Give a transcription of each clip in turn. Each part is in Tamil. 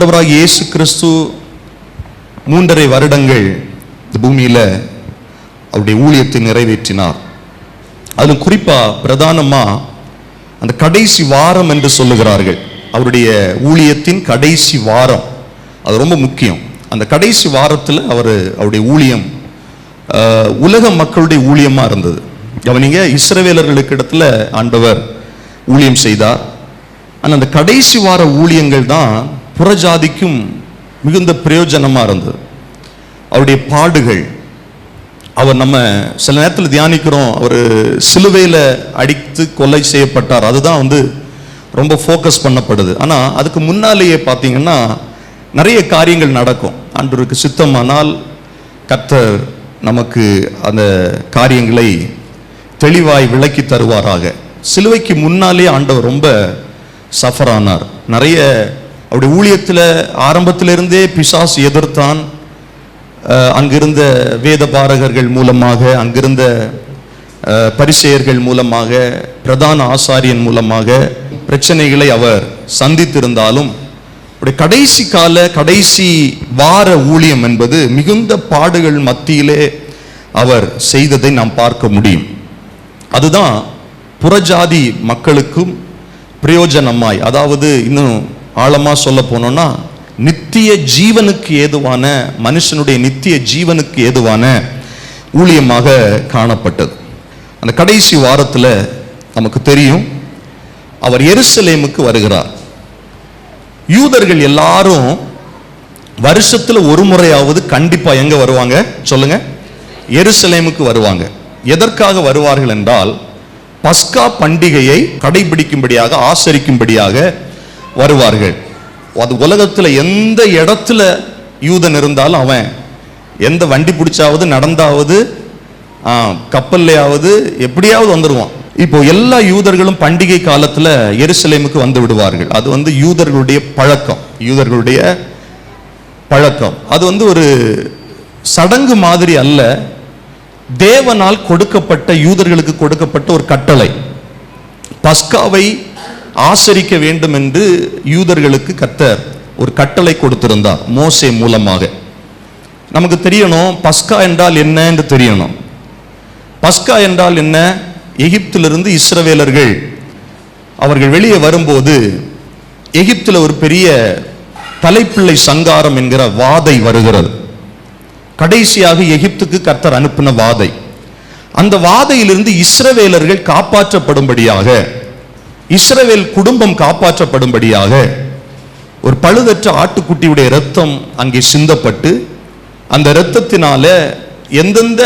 ஆண்டவராக இயேசு கிறிஸ்து மூன்றரை வருடங்கள் இந்த பூமியில அவருடைய ஊழியத்தை நிறைவேற்றினார். அதில் குறிப்பா பிரதானமா அந்த கடைசி வாரம் என்று சொல்லுகிறார்கள். அவருடைய ஊழியத்தின் கடைசி வாரம். அது ரொம்ப முக்கியம். அந்த கடைசி வாரத்தில் அவர் அவருடைய ஊழியம் ஆஹ், உலக மக்களுடைய ஊழியமா இருந்தது. கவனிங்க இஸ்ரவேலர்களுக்கு இடத்துல ஆண்டவர் ஊழியம் செய்தார். ஆனால் அந்த கடைசி வார ஊழியங்கள் தான் புறஜாதிக்கும் மிகுந்த பிரயோஜனமாக இருந்தது. அவருடைய பாடுகள் அவர் நம்ம சில நேரத்தில் தியானிக்கிறோம் அவர் சிலுவையில் அடித்து கொலை செய்யப்பட்டார். அதுதான் வந்து ரொம்ப ஃபோக்கஸ் பண்ணப்படுது. ஆனால் அதுக்கு முன்னாலேயே பார்த்தீங்கன்னா நிறைய காரியங்கள் நடக்கும். ஆண்டவருக்கு சித்தமானால் கர்த்தர் நமக்கு அந்த காரியங்களை தெளிவாய் விளக்கி தருவாராக. சிலுவைக்கு முன்னாலே ஆண்டவர் ரொம்ப சஃபர் ஆனார். நிறைய அவருடைய ஊழியத்தில் ஆரம்பத்திலிருந்தே பிசாஸ் எதிர்த்தான். அங்கிருந்த வேத பாரகர்கள் மூலமாக அங்கிருந்த பரிசெயர்கள் மூலமாக பிரதான ஆசாரியன் மூலமாக பிரச்சனைகளை அவர் சந்தித்திருந்தாலும் அவருடைய கடைசி கால கடைசி வார ஊழியம் என்பது மிகுந்த பாடுகள் மத்தியிலே அவர் செய்ததை நாம் பார்க்க முடியும். அதுதான் புறஜாதி மக்களுக்கும் பிரயோஜனமாய் அதாவது இன்னும் ஆழமாக சொல்ல போனோம்னா நித்திய ஜீவனுக்கு ஏதுவான மனுஷனுடைய நித்திய ஜீவனுக்கு ஏதுவான ஊழியமாக காணப்பட்டது. அந்த கடைசி வாரத்தில் நமக்கு தெரியும் அவர் எருசலேமுக்கு வருகிறார். யூதர்கள் எல்லாரும் வருஷத்தில் ஒரு முறையாவது கண்டிப்பாக எங்கே வருவாங்க? சொல்லுங்க. எருசலேமுக்கு வருவாங்க. எதற்காக வருவார்கள் என்றால் பஸ்கா பண்டிகையை கடைபிடிக்கும்படியாக ஆசரிக்கும்படியாக வருவார்கள். அது உலகத்தில் எந்த இடத்துல யூதன் இருந்தாலும் அவன் எந்த வண்டி பிடிச்சாவது நடந்தாவது கப்பல்லையாவது எப்படியாவது வந்துடுவான் இப்போ எல்லா யூதர்களும் பண்டிகை காலத்தில் எருசலேமுக்கு வந்து விடுவார்கள். அது வந்து யூதர்களுடைய பழக்கம். யூதர்களுடைய பழக்கம். அது வந்து ஒரு சடங்கு மாதிரி அல்ல. தேவனால் கொடுக்கப்பட்ட யூதர்களுக்கு கொடுக்கப்பட்ட ஒரு கட்டளை. பஸ்காவை ஆசரிக்க வேண்டும் என்று யூதர்களுக்கு கத்தர் ஒரு கட்டளை கொடுத்திருந்தார் மோசே மூலமாக. நமக்கு தெரியணும் பஸ்கா என்றால் என்ன என்று தெரியணும். பஸ்கா என்றால் என்ன? எகிப்திலிருந்து இஸ்ரவேலர்கள் அவர்கள் வெளியே வரும்போது எகிப்தில் ஒரு பெரிய தலைப்பிள்ளை சங்காரம் என்கிற வாதை வருகிறது. கடைசியாக எகிப்துக்கு கர்த்தர் அனுப்பின வாதை. அந்த வாதையிலிருந்து இஸ்ரவேலர்கள் காப்பாற்றப்படும்படியாக இஸ்ரவேல் குடும்பம் காப்பாற்றப்படும்படியாக ஒரு பழுதற்ற ஆட்டுக்குட்டியுடைய ரத்தம் அங்கே சிந்தப்பட்டு அந்த இரத்தத்தினால எந்தெந்த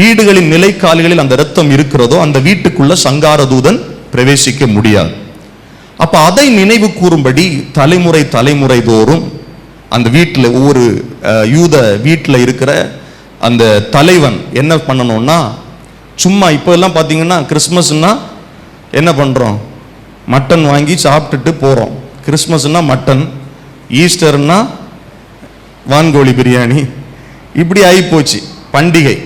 வீடுகளின் நிலைக்கால்களில் அந்த ரத்தம் இருக்கிறதோ அந்த வீட்டுக்குள்ள சங்கார தூதன் பிரவேசிக்க முடியாது. அப்ப அதை நினைவு கூறும்படி தலைமுறை தலைமுறை தோறும் அந்த வீட்டில் ஒவ்வொரு யூத வீட்டில் இருக்கிற அந்த தலைவன் என்ன பண்ணணும்னா சும்மா இப்போ எல்லாம் பார்த்தீங்கன்னா கிறிஸ்மஸ்னா என்ன பண்ணுறோம் மட்டன் வாங்கி சாப்பிட்டுட்டு போகிறோம் கிறிஸ்மஸ்னால் மட்டன் ஈஸ்டர்னா வான்கோழி பிரியாணி. இப்படி ஆகிப்போச்சு பண்டிகை.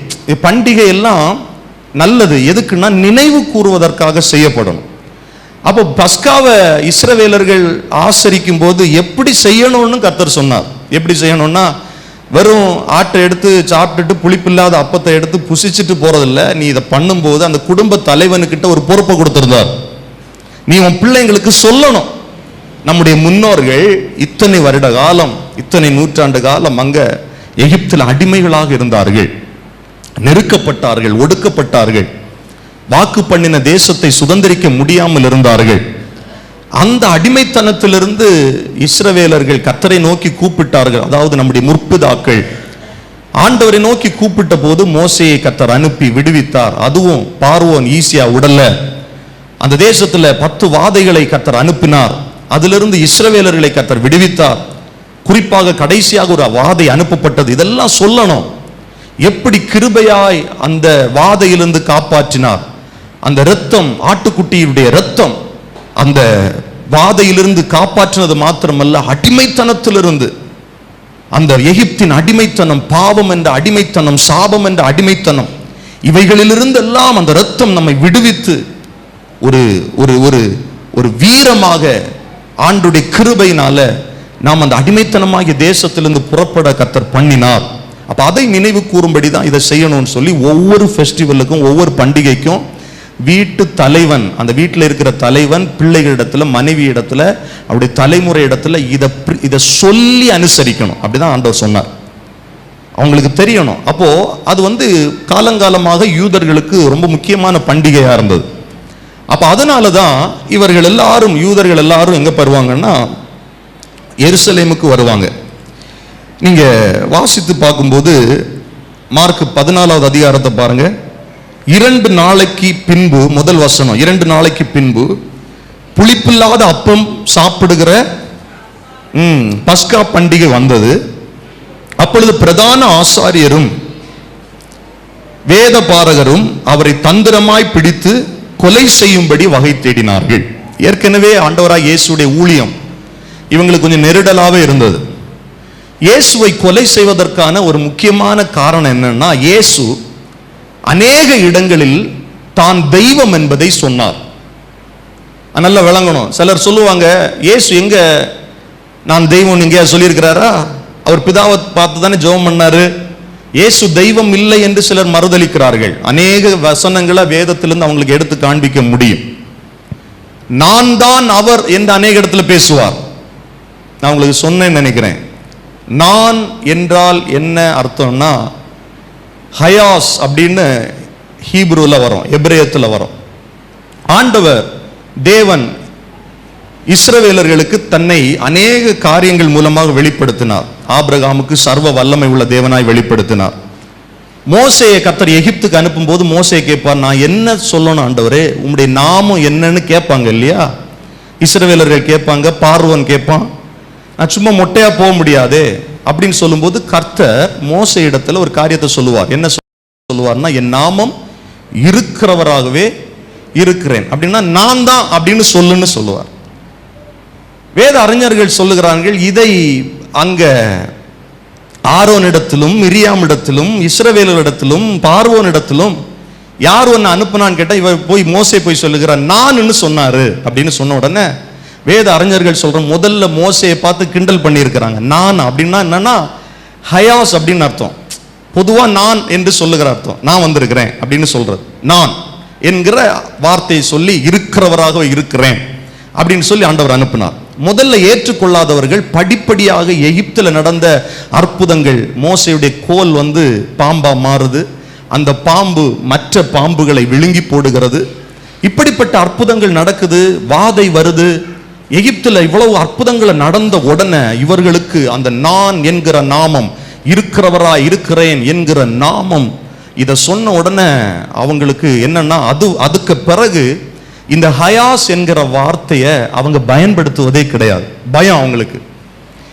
பண்டிகை எல்லாம் நல்லது. எதுக்குன்னா நினைவு கூறுவதற்காக செய்யப்படணும். அப்போ பஸ்காவை இஸ்ரவேலர்கள் ஆசரிக்கும் போது எப்படி செய்யணும்னு கர்த்தர் சொன்னார். எப்படி செய்யணும்னா வெறும் ஆட்டை எடுத்து சாப்பிட்டுட்டு புளிப்பில்லாத அப்பத்தை எடுத்து புசிச்சுட்டு போறதில்ல. நீ இதை பண்ணும்போது அந்த குடும்ப தலைவனுக்கிட்ட ஒரு பொறுப்பை கொடுத்துருந்தார். நீ உன் பிள்ளைங்களுக்கு சொல்லணும். நம்முடைய முன்னோர்கள் இத்தனை வருட காலம் இத்தனை நூற்றாண்டு காலம் அங்க எகிப்தில் அடிமைகளாக இருந்தார்கள். நெருக்கப்பட்டார்கள் ஒடுக்கப்பட்டார்கள். வாக்கு பண்ணின தேசத்தை சுதந்திரிக்க முடியாமல் இருந்தார்கள். அந்த அடிமைத்தனத்திலிருந்து இஸ்ரவேலர்கள் கத்தரை நோக்கி கூப்பிட்டார்கள். அதாவது நம்முடைய முற்பிதாக்கள். ஆண்டவரை நோக்கி கூப்பிட்ட போது மோசையை கத்தர் அனுப்பி விடுவித்தார். அதுவும் பார்வோன் ஈஸியா உடல்ல. அந்த தேசத்துல பத்து வாதைகளை கத்தர் அனுப்பினார். அதிலிருந்து இஸ்ரவேலர்களை கத்தர் விடுவித்தார். குறிப்பாக கடைசியாக ஒரு வாதை அனுப்பப்பட்டது. இதெல்லாம் சொல்லணும். எப்படி கிருபையாய் அந்த வாதையிலிருந்து காப்பாற்றினார். அந்த இரத்தம் ஆட்டுக்குட்டியுடைய இரத்தம். அந்த வாதையிலிருந்து காப்பாற்றினது மாத்திரமல்ல அடிமைத்தனத்திலிருந்து. அந்த எகிப்தின் அடிமைத்தனம் பாவம் என்ற அடிமைத்தனம் சாபம் என்ற அடிமைத்தனம் இவைகளிலிருந்தெல்லாம் அந்த ரத்தம் நம்மை விடுவித்து ஒரு ஒரு ஒரு ஒரு வீரமாக ஆண்டுடைய கிருபையினால நாம் அந்த அடிமைத்தனமாகிய தேசத்திலிருந்து புறப்பட கத்தர் பண்ணினார். அப்போ அதை நினைவு கூறும்படி தான் இதை செய்யணும்னு சொல்லி ஒவ்வொரு ஃபெஸ்டிவலுக்கும் ஒவ்வொரு பண்டிகைக்கும் வீட்டு தலைவன் அந்த வீட்டில் இருக்கிற தலைவன் பிள்ளைகளிடத்துல மனைவி இடத்துல அவருடைய தலைமுறை இடத்துல இதை இதை சொல்லி அனுசரிக்கணும். அப்படிதான் ஆண்டவர் சொன்னார். அவங்களுக்கு தெரியணும். அப்போ அது வந்து காலங்காலமாக யூதர்களுக்கு ரொம்ப முக்கியமான பண்டிகையா இருந்தது. அப்போ அதனால தான் இவர்கள் எல்லாரும் யூதர்கள் எல்லாரும் எங்க வருவாங்கன்னா எருசலேமுக்கு வருவாங்க. நீங்க வாசித்து பார்க்கும்போது மார்க் பதினாலாவது அதிகாரத்தை பாருங்கள் இரண்டு நாளைக்கு பின்பு முதல் வசனம் இரண்டு நாளைக்கு பின்பு புளிப்பில்லாத அப்பம் சாப்பிடுகிற ம், பஸ்கா பண்டிகை வந்தது. அப்பொழுது பிரதான ஆசாரியரும் வேத பாரகரும் அவரை தந்திரமாய் பிடித்து கொலை செய்யும்படி வகை தேடினார்கள். ஏற்கனவே ஆண்டவராய் இயேசுடைய ஊழியம் இவங்களுக்கு கொஞ்சம் நெருடலாகவே இருந்தது. இயேசுவை கொலை செய்வதற்கான ஒரு முக்கியமான காரணம் என்னன்னா இயேசு அநேக இடங்களில் தான் தெய்வம் என்பதை சொன்னார். நல்லா விளங்கணும். சிலர் சொல்லுவாங்க ஏசு எங்க? நான் தெய்வம் எங்கேயா சொல்லியிருக்கிறாரா? அவர் பிதாவை பார்த்து தானே ஜெபம் பண்ணாரு. இயேசு தெய்வம் இல்லை என்று சிலர் மறுதளிக்கிறார்கள் அநேக வசனங்களை வேதத்திலிருந்து அவங்களுக்கு எடுத்து காண்பிக்க முடியும். நான் தான் அவர் என்று அநேக இடத்துல பேசுவார். நான் உங்களுக்கு சொன்னேன்னு நினைக்கிறேன். நான் என்றால் என்ன அர்த்தம்னா ஹயாஸ் அப்படின்னு ஹீப்ரூவில் வரும் எப்ரேயத்தில் வரும். ஆண்டவர் தேவன் இஸ்ரவேலர்களுக்கு தன்னை அநேக காரியங்கள் மூலமாக வெளிப்படுத்தினார். ஆபிரகாமுக்கு சர்வ வல்லமை உள்ள தேவனாய் வெளிப்படுத்தினார். மோசையை கத்தர் எகிப்துக்கு அனுப்பும்போது மோசையை கேட்பார் நான் என்ன சொல்லணும் ஆண்டவரே? உங்களுடைய நாமம் என்னன்னு கேட்பாங்க இல்லையா? இஸ்ரவேலர்கள் கேட்பாங்க பார்வன் கேட்பான். நான் சும்மா மொட்டையாக போக முடியாதே. அப்படின்னு சொல்லும்போது கர்த்தர் மோச இடத்துல ஒரு காரியத்தை சொல்லுவார். என்ன சொல்லுவார்னா என் நாமம் இருக்கிறவராகவே இருக்கிறேன். அப்படின்னா நான் தான் அப்படின்னு சொல்லுன்னு சொல்லுவார். வேத அறிஞர்கள் சொல்லுகிறார்கள் இதை அங்க ஆரோனிடத்திலும் மிரியாமிடத்திலும் இஸ்ரவேலரிடத்திலும் பார்வோனிடத்திலும் யார் ஒன்று அனுப்புனான்னு கேட்டால் இவர் போய் மோசை போய் சொல்லுகிறார் நான்னு சொன்னாரு அப்படின்னு சொன்ன உடனே வேத அறிஞர்கள் சொல்ற முதல்ல மோசையை பார்த்து கிண்டல் பண்ணியிருக்கிறாங்க. நான் அப்படின்னா என்னன்னா ஹயாஸ் அப்படின்னு அர்த்தம். பொதுவாக நான் என்று சொல்லுகிற அர்த்தம். நான் வந்திருக்கிறேன் அப்படின்னு சொல்றது. நான் என்கிற வார்த்தையை சொல்லி இருக்கிறவராக இருக்கிறேன் அப்படின்னு சொல்லி ஆண்டவர் அனுப்பினார். முதல்ல ஏற்றுக்கொள்ளாதவர்கள் படிப்படியாக எகிப்தில் நடந்த அற்புதங்கள் மோசையுடைய கோல் வந்து பாம்பா மாறுது. அந்த பாம்பு மற்ற பாம்புகளை விழுங்கி போடுகிறது. இப்படிப்பட்ட அற்புதங்கள் நடக்குது வாதை வருது எகிப்தில் இவ்வளவு அற்புதங்களை நடந்த உடனே இவர்களுக்கு அந்த நான் என்கிற நாமம் இருக்கிறவரா இருக்கிறேன் என்கிற நாமம் இதை சொன்ன உடனே அவங்களுக்கு என்னன்னா அது அதுக்கு பிறகு இந்த ஹயாஸ் என்கிற வார்த்தையை அவங்க பயன்படுத்துவதே கிடையாது. பயம் அவங்களுக்கு.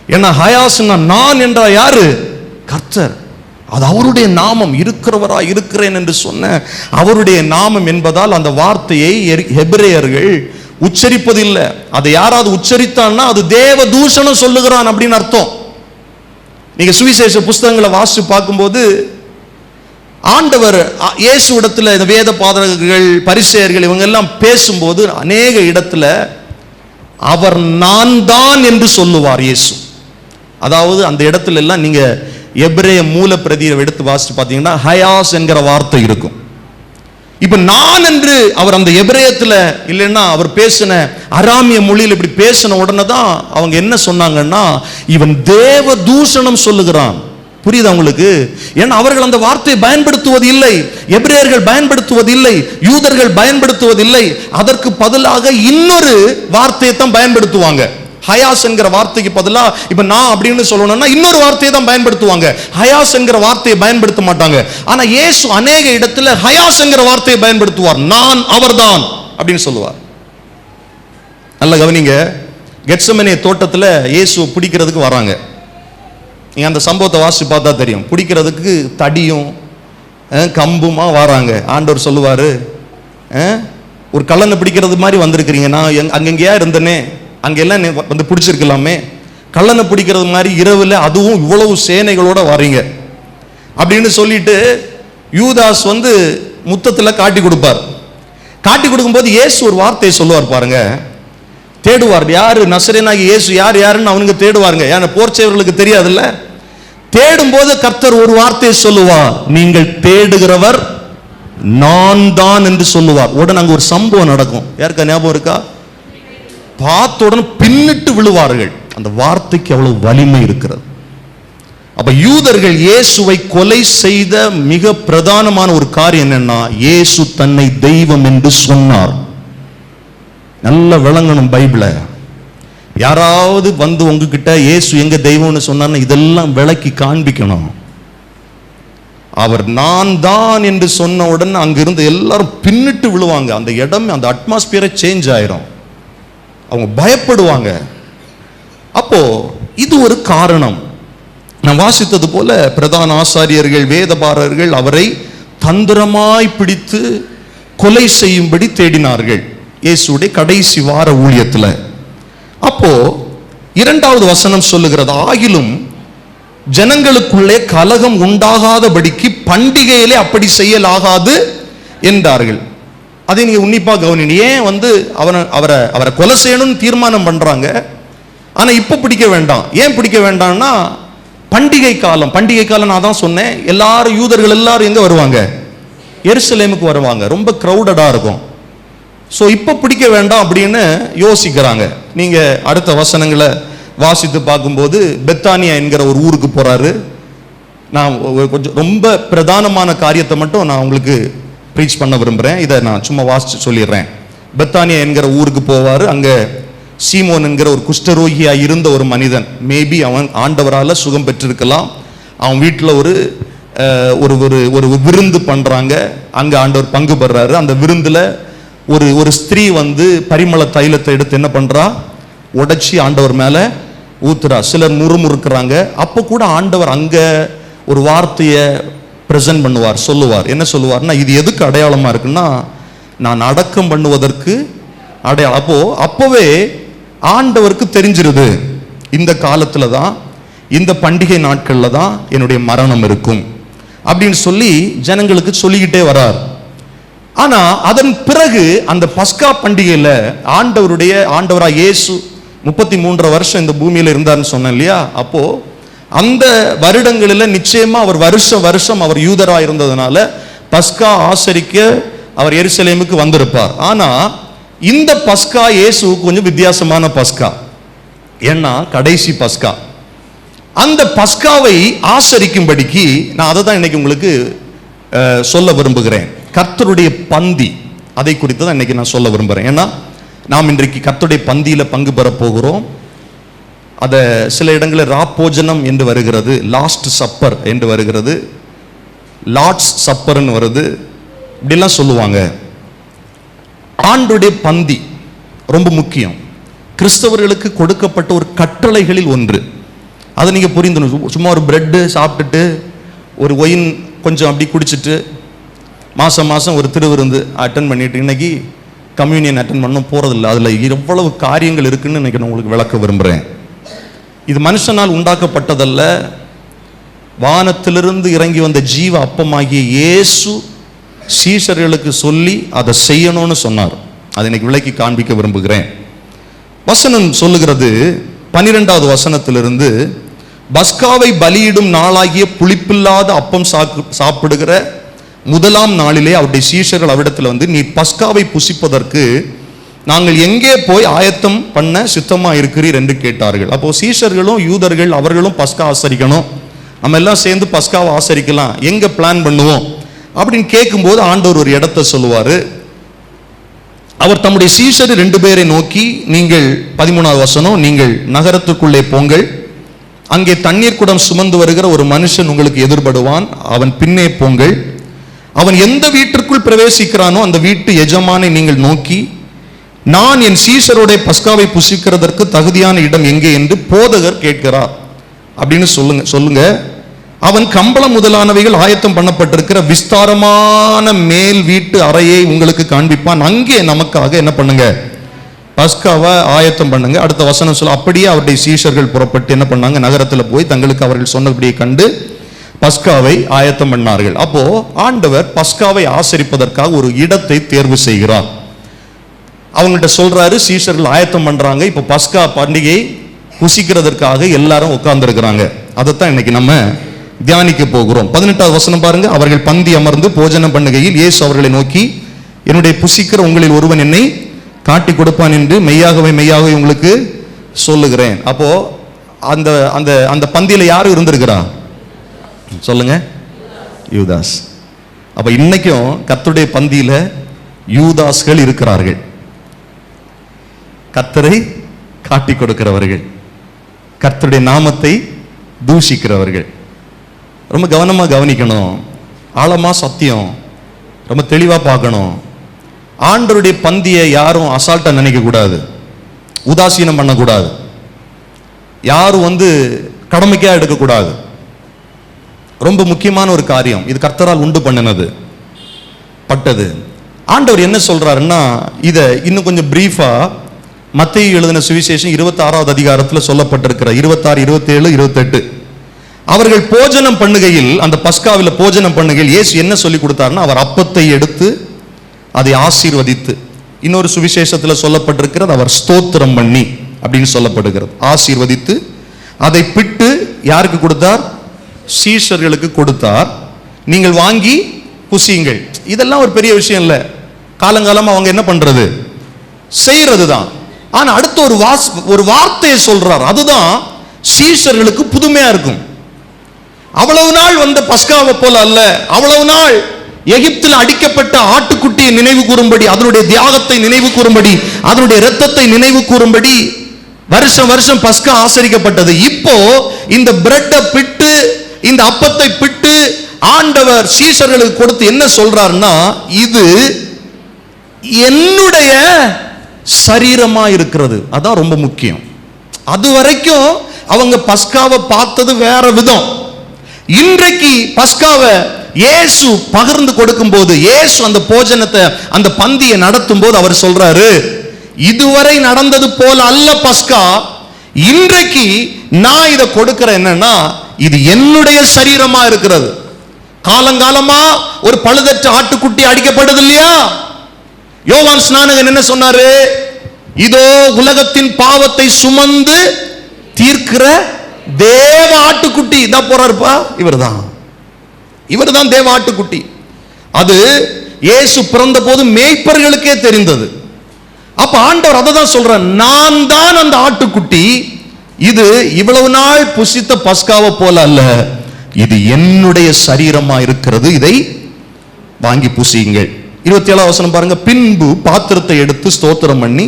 ஏன்னா ஹயாஸ்னா நான் என்றா யாரு? கர்த்தர். அது அவருடைய நாமம் இருக்கிறவரா இருக்கிறேன் என்று சொன்ன அவருடைய நாமம் என்பதால் அந்த வார்த்தையை எரி- உச்சரிப்பதில்லை. அதை யாராவது உச்சரித்தான்னா அது தேவ தூஷணம் சொல்லுகிறான் அப்படின்னு அர்த்தம். நீங்க சுவிசேஷ புஸ்தகங்களை வாசிச்சு பார்க்கும்போது ஆண்டவர் இயேசு இடத்துல இந்த வேத பாதகர்கள் பரிசெயர்கள் இவங்க எல்லாம் பேசும்போது அநேக இடத்துல அவர் நான் தான் என்று சொல்லுவார் இயேசு. அதாவது அந்த இடத்துல எல்லாம் நீங்க எப்ரே மூல பிரதியை எடுத்து வாசிச்சு பார்த்தீங்கன்னா ஹயாஸ் என்கிற வார்த்தை இருக்கும். இப்ப நான் என்று அவர் அந்த எபிரேயத்தில் இல்லைன்னா அவர் பேசின அராமிய மொழியில் இப்படி பேசின உடனே தான் அவங்க என்ன சொன்னாங்கன்னா இவன் தேவ தூஷணம் சொல்லுகிறான். புரியுது அவங்களுக்கு ஏன்னா அவர்கள் அந்த வார்த்தையை பயன்படுத்துவது இல்லை. எபிரேயர்கள் பயன்படுத்துவது இல்லை. யூதர்கள் பயன்படுத்துவதில்லை அதற்கு பதிலாக இன்னொரு வார்த்தையை தான் பயன்படுத்துவாங்க. ஹயாஸ் என்கிற வார்த்தைக்கு பதிலாக இப்போ நான் அப்படின்னு சொல்லணும்னா இன்னொரு வார்த்தையை தான் பயன்படுத்துவாங்க. ஹயாஸ் என்கிற வார்த்தையை பயன்படுத்த மாட்டாங்க. ஆனால் இயேசு அநேக இடத்துல ஹயாஸ் என்கிற வார்த்தையை பயன்படுத்துவார். நான் அவர்தான் அப்படின்னு சொல்லுவார். நல்ல கவனிங்க. கெட்சமனே தோட்டத்தில் இயேசு பிடிக்கிறதுக்கு வராங்க. நீங்கள் அந்த சம்பவத்தை வாசி பார்த்தா தெரியும். பிடிக்கிறதுக்கு தடியும் கம்புமா வராங்க. ஆண்டவர் சொல்லுவார் ஒரு கல்லனை பிடிக்கிறது மாதிரி வந்திருக்கிறீங்க. நான் எங் அங்கங்கேயா இருந்தேனே. அங்கெல்லாம் வந்து பிடிச்சிருக்கலாமே. கள்ளனை பிடிக்கிறது மாதிரி இரவில் அதுவும் இவ்வளவு சேனைகளோட வர்றீங்க அப்படின்னு சொல்லிட்டு யூதாஸ் வந்து முத்தத்தில் காட்டி கொடுப்பார். காட்டி கொடுக்கும்போது இயேசு ஒரு வார்த்தையை சொல்லுவார் பாருங்க. தேடுவார் யார்? நசரேனாகி இயேசு யார் யாருன்னு அவனுங்க தேடுவாருங்க. ஏன்னா போர்ச்சவர்களுக்கு தெரியாதுல்ல. தேடும்போது கர்த்தர் ஒரு வார்த்தையை சொல்லுவார். நீங்கள் தேடுகிறவர் நான் தான் என்று சொல்லுவார். உடனே அங்கே ஒரு சம்பவம் நடக்கும். யாருக்கா ஞாபகம் இருக்கா? பார்த்த உடனே பின்னிட்டு விழுவார்கள். அந்த வார்த்தைக்கு அவ்வளவு வலிமை இருக்கிறது. அப்ப யூதர்கள் இயேசுவை கொலை செய்த மிக பிரதானமான ஒரு காரியம் என்னன்னா இயேசு தன்னை தெய்வம் என்று சொன்னார். நல்ல விளங்கணும் பைபிளை. யாராவது வந்து உங்ககிட்ட இயேசு எங்க தெய்வம்னு சொன்னார்னா இதெல்லாம் விளக்கி காண்பிக்கணும். அவர் நான் தான் என்று சொன்ன உடனே அங்கிருந்து எல்லாரும் பின்னிட்டு விழுவாங்க. அந்த இடம் அந்த அட்மாஸ்பியரை சேஞ்ச் ஆயிரும். அவங்க பயப்படுவாங்க. அப்போ இது ஒரு காரணம். நான் வாசித்தது போல பிரதான ஆசாரியர்கள் வேதபாரர்கள் அவரை தந்திரமாய் பிடித்து கொலை செய்யும்படி தேடினார்கள். இயேசுடைய கடைசி வார ஊழியத்தில். அப்போ இரண்டாவது வசனம் சொல்லுகிறது ஆகிலும் ஜனங்களுக்குள்ளே கலகம் உண்டாகாதபடிக்கு பண்டிகையிலே அப்படி செய்யலாகாது என்றார்கள். அதை நீங்கள் உன்னிப்பாக கவனிங்க ஏன் வந்து அவனை அவரை அவரை கொலை செய்யணும்னு தீர்மானம் பண்ணுறாங்க ஆனால் இப்போ பிடிக்க வேண்டாம். ஏன் பிடிக்க வேண்டாம்னா பண்டிகை காலம். பண்டிகை காலம் நான் தான் சொன்னேன். எல்லாரும் யூதர்கள் எல்லாரும் எங்கே வருவாங்க? எருசலேமுக்கு வருவாங்க. ரொம்ப க்ரௌடடாக இருக்கும். ஸோ இப்போ பிடிக்க வேண்டாம் அப்படின்னு யோசிக்கிறாங்க. நீங்கள் அடுத்த வசனங்களை வாசித்து பார்க்கும்போது பெத்தானியா என்கிற ஒரு ஊருக்கு போகிறாரு நான் கொஞ்சம் ரொம்ப பிரதானமான காரியத்தை மட்டும் நான் உங்களுக்கு ப்ரீச் பண்ண விரும்புகிறேன் இதை நான் சும்மா வாசித்து சொல்லிடுறேன். பெத்தானியா என்கிற ஊருக்கு போவார். அங்கே சீமோன் என்கிற ஒரு குஷ்டரோகியாக இருந்த ஒரு மனிதன். மேபி அவன் ஆண்டவரால் சுகம் பெற்றிருக்கலாம். அவன் வீட்டில் ஒரு ஒரு ஒரு ஒரு விருந்து பண்ணுறாங்க அங்கே ஆண்டவர் பங்கு பெறாரு. அந்த விருந்தில் ஒரு ஒரு ஸ்திரீ வந்து பரிமள தைலத்தை எடுத்து என்ன பண்ணுறா உடச்சி ஆண்டவர் மேலே ஊத்துறா. சிலர் முறுமுறுக்கிறாங்க. அப்போ கூட ஆண்டவர் அங்கே ஒரு வார்த்தையை ப்ரெசன்ட் பண்ணுவார் சொல்லுவார். என்ன சொல்லுவார்னா இது எதுக்கு அடையாளமாக இருக்குன்னா நான் அடக்கம் பண்ணுவதற்கு அடையாளம். அப்போது அப்போவே ஆண்டவருக்கு தெரிஞ்சிருது. இந்த காலத்தில் தான் இந்த பண்டிகை நாட்களில் தான் என்னுடைய மரணம் இருக்கும். அப்படின்னு சொல்லி ஜனங்களுக்கு சொல்லிக்கிட்டே வரார். ஆனால் அதன் பிறகு அந்த பஸ்கா பண்டிகையில் ஆண்டவருடைய ஆண்டவராக இயேசு முப்பத்தி மூன்று வருஷம் இந்த பூமியில் இருந்தார்னு சொன்னேன் இல்லையா? அப்போது அந்த வருடங்களில் நிச்சயமா அவர் வருஷம் வருஷம் அவர் யூதராக இருந்ததுனால பஸ்கா ஆசரிக்க அவர் எருசலேமுக்கு வந்திருப்பார். ஆனா இந்த பஸ்கா இயேசுவுக்கு கொஞ்சம் வித்தியாசமான பஸ்கா. ஏன்னா கடைசி பஸ்கா. அந்த பஸ்காவை ஆசரிக்கும்படிக்கு நான் அதை தான் இன்னைக்கு உங்களுக்கு சொல்ல விரும்புகிறேன். கர்த்தருடைய பந்தி. அதை குறித்து தான் இன்னைக்கு நான் சொல்ல விரும்புகிறேன் ஏன்னா நாம் இன்றைக்கு கர்த்தருடைய பந்தியில் பங்கு பெறப் போகிறோம். அதை சில இடங்களில் ராப்போஜனம் என்று வருகிறது லாஸ்ட் சப்பர் என்று வருகிறது லார்ட்ஸ் சப்பர்னு வருது இப்படிலாம் சொல்லுவாங்க. ஆண்டுடைய பந்தி ரொம்ப முக்கியம். கிறிஸ்தவர்களுக்கு கொடுக்கப்பட்ட ஒரு கட்டளைகளில் ஒன்று. அதை நீங்கள் புரிந்துணும் சும்மா ஒரு பிரெட்டு சாப்பிட்டுட்டு ஒரு ஒயின் கொஞ்சம் அப்படி குடிச்சிட்டு மாதம் மாதம் ஒரு திருவிருந்து அட்டன் பண்ணிட்டு இன்னைக்கு கம்யூனியன் அட்டன் பண்ண போகிறதில்ல அதில் எவ்வளவு காரியங்கள் இருக்குன்னு இன்னைக்கு நான் உங்களுக்கு விளக்க விரும்புகிறேன் இது மனுஷனால் உண்டாக்கப்பட்டதல்ல. வானத்திலிருந்து இறங்கி வந்த ஜீவ அப்பமாகிய இயேசு சீஷர்களுக்கு சொல்லி அதை செய்யணும்னு சொன்னார். அதை இன்னைக்கு விளக்கி காண்பிக்க விரும்புகிறேன். வசனம் சொல்லுகிறது பனிரெண்டாவது வசனத்திலிருந்து பஸ்காவை பலியிடும் நாளாகிய புளிப்பில்லாத அப்பம் சாக்கு- சாப்பிடுகிற முதலாம் நாளிலே அவருடைய சீஷர்கள் அவிடத்தில் வந்து நீ பஸ்காவை புசிப்பதற்கு நாங்கள் எங்கே போய் ஆயத்தம் பண்ண சித்தமா இருக்கிறீர் என்று கேட்டார்கள். அப்போ சீஷர்களும் யூதர்கள் அவர்களும் பஸ்கா ஆசரிக்கணும். நம்ம எல்லாம் சேர்ந்து பஸ்காவை ஆசரிக்கலாம். எங்க பிளான் பண்ணுவோம்? அப்படின்னு கேட்கும்போது ஆண்டவர் ஒரு இடத்தை சொல்லுவார். அவர் தம்முடைய சீஷர் ரெண்டு பேரை நோக்கி நீங்கள் பதிமூணாவது வசனம் நீங்கள் நகரத்துக்குள்ளே போங்கள். அங்கே தண்ணீர் குடம் சுமந்து வருகிற ஒரு மனுஷன் உங்களுக்கு எதிர்படுவான். அவன் பின்னே போங்கள். அவன் எந்த வீட்டிற்குள் பிரவேசிக்கிறானோ அந்த வீட்டு எஜமானை நீங்கள் நோக்கி நான் என் சீசருடைய பஸ்காவை புசிக்கிறதற்கு தகுதியான இடம் எங்கே என்று போதகர் கேட்கிறார். அப்படின்னு சொல்லுங்க சொல்லுங்க. அவன் கம்பளம் முதலானவைகள் ஆயத்தம் பண்ணப்பட்டிருக்கிற விஸ்தாரமான மேல் வீட்டு அறையை உங்களுக்கு காண்பிப்பான். அங்கே நமக்காக என்ன பண்ணுங்க? பஸ்காவை ஆயத்தம் பண்ணுங்க. அடுத்த வசனம் சொல்ல அப்படியே அவருடைய சீஷர்கள் புறப்பட்டு என்ன பண்ணாங்க? நகரத்தில் போய் தங்களுக்கு அவர்கள் சொன்னபடியை கண்டு பஸ்காவை ஆயத்தம் பண்ணார்கள். அப்போ ஆண்டவர் பஸ்காவை ஆசரிப்பதற்காக ஒரு இடத்தை தேர்வு செய்கிறார். அவங்கள்ட்ட சொல்கிறாரு சீஷர்கள் ஆயத்தம் பண்ணுறாங்க இப்போ பஸ்கா பண்டிகை புசிக்கிறதற்காக எல்லாரும் உட்கார்ந்துருக்கிறாங்க. அதைத்தான் இன்னைக்கு நம்ம தியானிக்க போகிறோம். பதினெட்டாவது வசனம் பாருங்க. அவர்கள் பந்தி அமர்ந்து போஜனம் பண்ணுகையில் இயேசு அவர்களை நோக்கி என்னுடைய புசிக்கிற உங்களில் ஒருவன் என்னை காட்டி கொடுப்பான் என்று மெய்யாகவே மெய்யாகவே உங்களுக்கு சொல்லுகிறேன். அப்போ அந்த அந்த அந்த பந்தியில் யாரும் இருந்திருக்கிறா? சொல்லுங்க. யூதாஸ். அப்போ இன்னைக்கும் கத்துடைய பந்தியில் யூதாஸ்கள் இருக்கிறார்கள். கர்த்தரை காட்டி கொடுக்கிறவர்கள் கர்த்தருடைய நாமத்தை தூஷிக்கிறவர்கள். ரொம்ப கவனமாக கவனிக்கணும். ஆழமாக சத்தியம். ரொம்ப தெளிவாக பார்க்கணும். ஆண்டருடைய பந்தியை யாரும் அசால்ட்டாக நினைக்கக்கூடாது உதாசீனம் பண்ணக்கூடாது. யாரும் வந்து கடமைக்காக எடுக்கக்கூடாது. ரொம்ப முக்கியமான ஒரு காரியம். இது கர்த்தரால் உண்டு பண்ணினது. பட்டது. ஆண்டவர் என்ன சொல்கிறாருன்னா இதை இன்னும் கொஞ்சம் ப்ரீஃபாக மத்திய எழுதின சுவிசேஷம் இருபத்தி ஆறாவது அதிகாரத்தில் சொல்லப்பட்டிருக்கிற இருபத்தாறு இருபத்தேழு இருபத்தெட்டு. அவர்கள் போஜனம் பண்ணுகையில் அந்த பஸ்காவில் போஜனம் பண்ணுகையில் இயேசு என்ன சொல்லி கொடுத்தாருன்னா அவர் அப்பத்தை எடுத்து அதை ஆசீர்வதித்து இன்னொரு சுவிசேஷத்தில் சொல்லப்பட்டிருக்கிறது அவர் ஸ்தோத்திரம் பண்ணி அப்படின்னு சொல்லப்படுகிறது. ஆசீர்வதித்து அதை பிட்டு யாருக்கு கொடுத்தார்? சீஷர்களுக்கு கொடுத்தார். நீங்கள் வாங்கி புசியுங்கள் இதெல்லாம் ஒரு பெரிய விஷயம் இல்லை. காலங்காலமாக அவங்க என்ன பண்ணுறது செய்கிறது தான் ஆனா அடுத்து ஒரு வாஸ் ஒரு வார்த்தையை சொல்றார். அதுதான் சீஷர்களுக்கு புதுமையா இருக்கும். அவ்வளவு நாள் வந்த பஸ்காவை போல அல்ல. அவ்வளவு நாள் எகிப்தில் அடிக்கப்பட்ட ஆட்டுக்குட்டியை நினைவு கூறும்படி அதனுடைய தியாகத்தை நினைவு கூறும்படி அதனுடைய இரத்தத்தை நினைவு கூறும்படி வருஷம் வருஷம் பஸ்கா ஆசரிக்கப்பட்டது. இப்போ இந்த பிரெட்டை பிட்டு இந்த அப்பத்தை பிட்டு ஆண்டவர் சீசர்களுக்கு கொடுத்து என்ன சொல்றாருன்னா இது என்னுடைய சரீரமா இருக்கிறது. அதான் ரொம்ப முக்கியம். அது வரைக்கும் அவங்க பஸ்காவை பார்த்தது வேற விதம். இன்றைக்கு பஸ்காவை இயேசு பகிர்ந்து கொடுக்கும் போது இயேசு அந்த போஜனத்தை அந்த பந்தியை நடத்தும் போது அவர் சொல்றாரு இதுவரை நடந்தது போல அல்ல பஸ்கா. இன்றைக்கு நான் இதை கொடுக்கிற என்னன்னா இது என்னுடைய சரீரமா இருக்கிறது. காலங்காலமா ஒரு பழுதற்ற ஆட்டுக்குட்டி அடிக்கப்படுது இல்லையா? யோவான் ஸ்நானகன் என்ன சொன்னாரு? இதோ உலகத்தின் பாவத்தை சுமந்து தீர்க்கிற தேவ ஆட்டுக்குட்டி. இதான் போறாருப்பா? இவர்தான். இவர்தான் தேவ ஆட்டுக்குட்டி. அது இயேசு பிறந்த போது மேய்ப்பர்களுக்கே தெரிந்தது. அப்ப ஆண்டவர் அதை தான் சொல்ற நான் தான் அந்த ஆட்டுக்குட்டி. இது இவ்வளவு நாள் புசித்த பஸ்காவை போல அல்ல. இது என்னுடைய சரீரமா இருக்கிறது. இதை வாங்கி புசியுங்கள். இருபத்தி ஏழாம் வசனம் பாருங்க. பின்பு பாத்திரத்தை எடுத்து ஸ்தோத்திரம் பண்ணி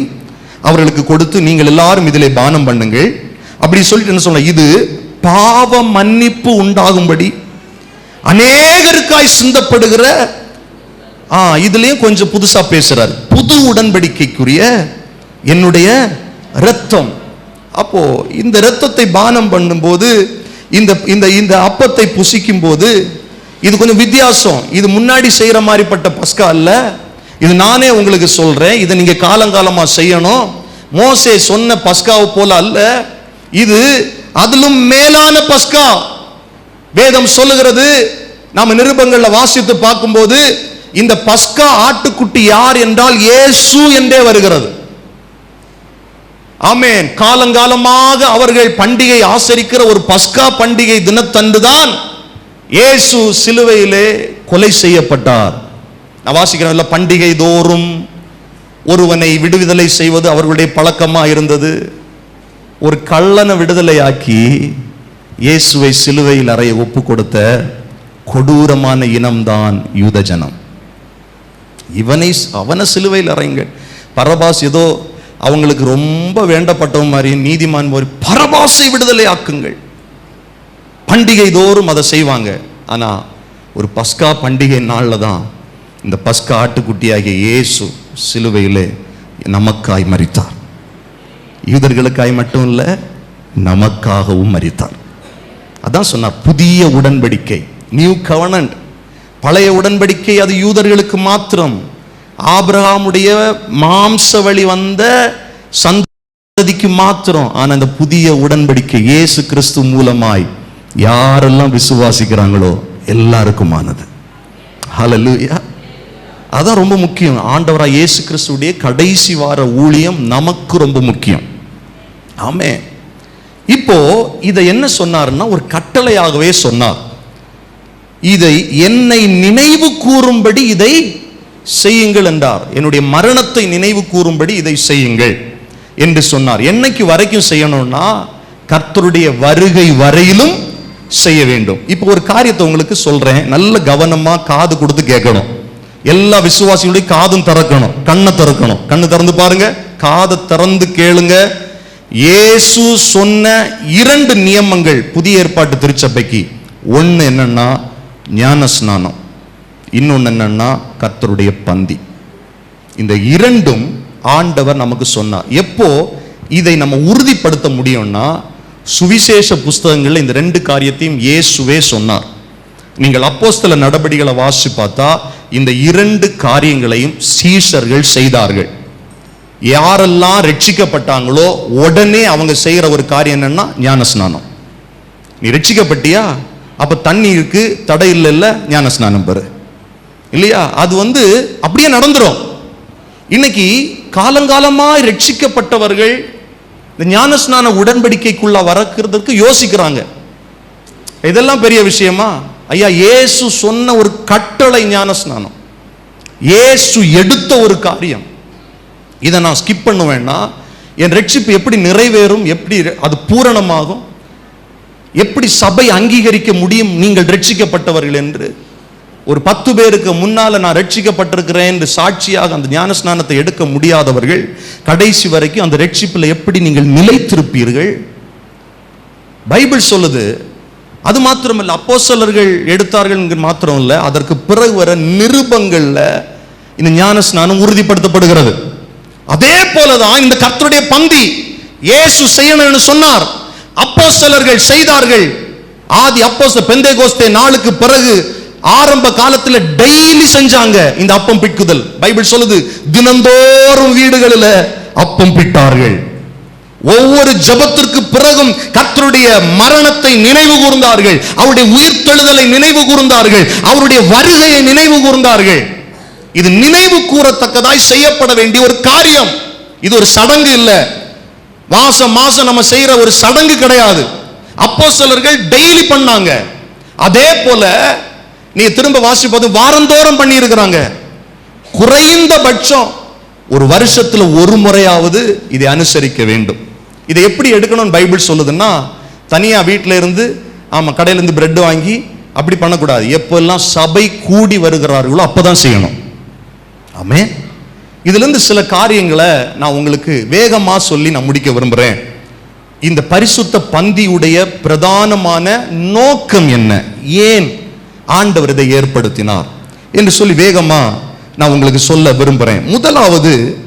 அவர்களுக்கு கொடுத்து நீங்கள் எல்லாரும் இதிலே பானம் பண்ணுங்கள். அப்படி சொல்லிட்டு என்ன சொல்ல இது பாவ மன்னிப்பு உண்டாகும்படி அநேகருக்காய் சிந்தப்படுகிற ஆ இதுலயும் கொஞ்சம் புதுசா பேசுறாரு. புது உடன்படிக்கைக்குரிய என்னுடைய ரத்தம் அப்போ இந்த ரத்தத்தை பானம் பண்ணும்போது இந்த இந்த இந்த அப்பத்தை புசிக்கும் போது இது கொஞ்சம் வித்தியாசம். இது முன்னாடி செய்யற மாதிரிப்பட்ட பஸ்கா அல்ல. இது நானே உங்களுக்கு சொல்றேன். இதை நீங்கள் காலங்காலமா செய்யணும். மோசே சொன்ன பஸ்காவை போல அல்ல. இது அதிலும் மேலான பஸ்கா. வேதம் சொல்லுகிறது நாம நிருபங்களில் வாசித்து பார்க்கும்போது இந்த பஸ்கா ஆட்டுக்குட்டி யார் என்றால் இயேசு என்றே வருகிறது. ஆமேன். காலங்காலமாக அவர்கள் பண்டிகை ஆசரிக்கிற ஒரு பஸ்கா பண்டிகை தினத்தன்றுதான் இயேசு சிலுவையிலே கொலை செய்யப்பட்டார். நான் வாசிக்கிறேன் பண்டிகை தோறும் ஒருவனை விடுதலை செய்வது அவர்களுடைய பழக்கமா இருந்தது. ஒரு கள்ளனை விடுதலையாக்கி இயேசுவை சிலுவையில் அறைய ஒப்பு கொடுத்த கொடூரமான இனம்தான் யூதஜனம் இவனை அவனை சிலுவையில் அறையுங்க. பரபாஸ் ஏதோ அவங்களுக்கு ரொம்ப வேண்டப்பட்டவன் மாதிரி நீதிமான் மாதிரி பரபாசை விடுதலை ஆக்குங்கள் பண்டிகை தோறும் அதை செய்வாங்க. ஆனா ஒரு பஸ்கா பண்டிகை நாளில் தான் இந்த பஸ்கா ஆட்டுக்குட்டியாகிய இயேசு சிலுவையிலே நமக்காய் மறித்தார் யூதர்களுக்காய் மட்டும் இல்லை நமக்காகவும் மறித்தார் அதான் சொன்னார் புதிய உடன்படிக்கை நியூ கவர்னன்ட் பழைய உடன்படிக்கை அது யூதர்களுக்கு மாத்திரம். ஆபிரகாமுடைய மாம்ச வழி வந்த சந்ததிக்கு மாத்திரம். ஆனால் அந்த புதிய உடன்படிக்கை இயேசு கிறிஸ்து மூலமாய் யாரெல்லாம் விசுவாசிக்கிறாங்களோ எல்லாருக்குமானது. ஹலலூயா அதான் ரொம்ப முக்கியம். ஆண்டவராக இயேசு கிறிஸ்துடைய கடைசி வார ஊழியம் நமக்கு ரொம்ப முக்கியம். ஆமே இப்போ இதை என்ன சொன்னாருன்னா ஒரு கட்டளையாகவே சொன்னார். இதை என்னை நினைவு கூறும்படி இதை செய்யுங்கள் என்றார். என்னுடைய மரணத்தை நினைவு கூறும்படி இதை செய்யுங்கள் என்று சொன்னார். என்னைக்கு வரைக்கும் செய்யணும்னா கர்த்தருடைய வருகை வரையிலும் செய்ய வேண்டும். இப்போ ஒரு காரியத்தை உங்களுக்கு சொல்றேன். நல்ல கவனமா காது கொடுத்து கேட்கணும். எல்லா விசுவாசிகளுடைய காதும் திறக்கணும். கண்ணை திறக்கணும். கண்ணு திறந்து பாருங்க. காதை திறந்து கேளுங்க. இயேசு சொன்ன இரண்டு நியமங்கள் புதிய ஏற்பாட்டு திருச்சபைக்கு. ஒன்று என்னன்னா ஞான ஸ்நானம் இன்னொன்று என்னன்னா கர்த்தருடைய பந்தி. இந்த இரண்டும் ஆண்டவர் நமக்கு சொன்னார். எப்போ இதை நம்ம உறுதிப்படுத்த முடியும்னா சுவிசேஷ புஸ்தகங்களில் இந்த ரெண்டு காரியத்தையும் இயேசுவே சொன்னார். நீங்கள் அப்போஸ்தல நடபடிகளை வாசி பார்த்தா இந்த இரண்டு காரியங்களையும் சீஷர்கள் செய்தார்கள். யாரெல்லாம் ரட்சிக்கப்பட்டாங்களோ உடனே அவங்க செய்கிற ஒரு காரியம் என்னன்னா ஞானஸ்நானம். நீ ரட்சிக்கப்பட்டியா? அப்போ தண்ணீருக்கு தடை இல்லை ஞானஸ்நானம் ஞான இல்லையா? அது வந்து அப்படியே நடந்துடும் இன்னைக்கு காலங்காலமாக ரட்சிக்கப்பட்டவர்கள் இந்த ஞானஸ்நான உடன்படிக்கைக்குள்ள வரக்கிறதுக்கு யோசிக்கிறாங்க. இதெல்லாம் பெரிய விஷயமா? ஐயா இயேசு சொன்ன ஒரு கட்டளை ஞானஸ்நானம். இயேசு எடுத்த ஒரு காரியம். இதை நான் ஸ்கிப் பண்ணுவேன்னா என் ரட்சிப்பு எப்படி நிறைவேறும் எப்படி அது பூரணமாகும் எப்படி சபை அங்கீகரிக்க முடியும் நீங்கள் ரட்சிக்கப்பட்டவர்கள் என்று ஒரு பத்து பேருக்கு முன்னால நான் ரட்சிக்கப்பட்டிருக்கிறேன் என்று சாட்சியாக அந்த ஞானஸ்நானத்தை எடுக்க முடியாதவர்கள் கடைசி வரைக்கும் அந்த ரட்சிப்பில் எப்படி நீங்கள் நிலைத்திருப்பீர்கள்? பைபிள் சொல்லுது அது மாத்திரமல்ல அப்போஸ்தலர்கள் எடுத்தார்கள் மாத்திரம் இல்லை அதற்கு பிறகு வர நிருபங்கள்ல இந்த ஞான ஸ்நானம் உறுதிப்படுத்தப்படுகிறது. அதே போலதான் இந்த கர்த்தருடைய பந்தி இயேசு செய்யணும்னு சொன்னார் அப்போஸ்தலர்கள் செய்தார்கள். ஆதி அப்போஸ பெந்தே கோஸ்தே நாளுக்கு பிறகு ஆரம்ப காலத்துல டெய்லி செஞ்சாங்க இந்த அப்பம் பிட்குதல். பைபிள் சொல்லுது தினந்தோறும் வீடுகளில் அப்பம் பிட்டார்கள். ஒவ்வொரு ஜபத்திற்கு பிறகும் கர்த்தருடைய மரணத்தை நினைவு கூர்ந்தார்கள். அவருடைய உயிர்த்தெழுதலை நினைவு கூர்ந்தார்கள். அவருடைய வருகையை நினைவு கூர்ந்தார்கள். இது நினைவு கூறத்தக்கதாய் செய்யப்பட வேண்டிய ஒரு காரியம். இது ஒரு சடங்கு இல்ல. மாசம் மாசம் நம்ம செய்யற ஒரு சடங்கு கிடையாது. அப்போ சிலர்கள் டெய்லி பண்ணாங்க. அதே போல நீ திரும்ப வாசிப்பது வாரந்தோறும் பண்ணி இருக்கிறாங்க குறைந்தபட்சம் ஒரு வருஷத்துல ஒரு முறையாவது இதை அனுசரிக்க வேண்டும். இதை எப்படி எடுக்கணும்னு பைபிள் சொல்லுதுன்னா தனியாக வீட்டில் இருந்து ஆமாம் கடையிலேருந்து பிரெட் வாங்கி அப்படி பண்ணக்கூடாது. எப்பெல்லாம் சபை கூடி வருகிறார்களோ அப்போ தான் செய்யணும். ஆமே இதுலேருந்து சில காரியங்களை நான் உங்களுக்கு வேகமாக சொல்லி நான் முடிக்க விரும்புகிறேன் இந்த பரிசுத்த பந்தியுடைய பிரதானமான நோக்கம் என்ன? ஏன் ஆண்டவர் இதை ஏற்படுத்தினார். என்று சொல்லி வேகமாக நான் உங்களுக்கு சொல்ல விரும்புறேன். முதலாவது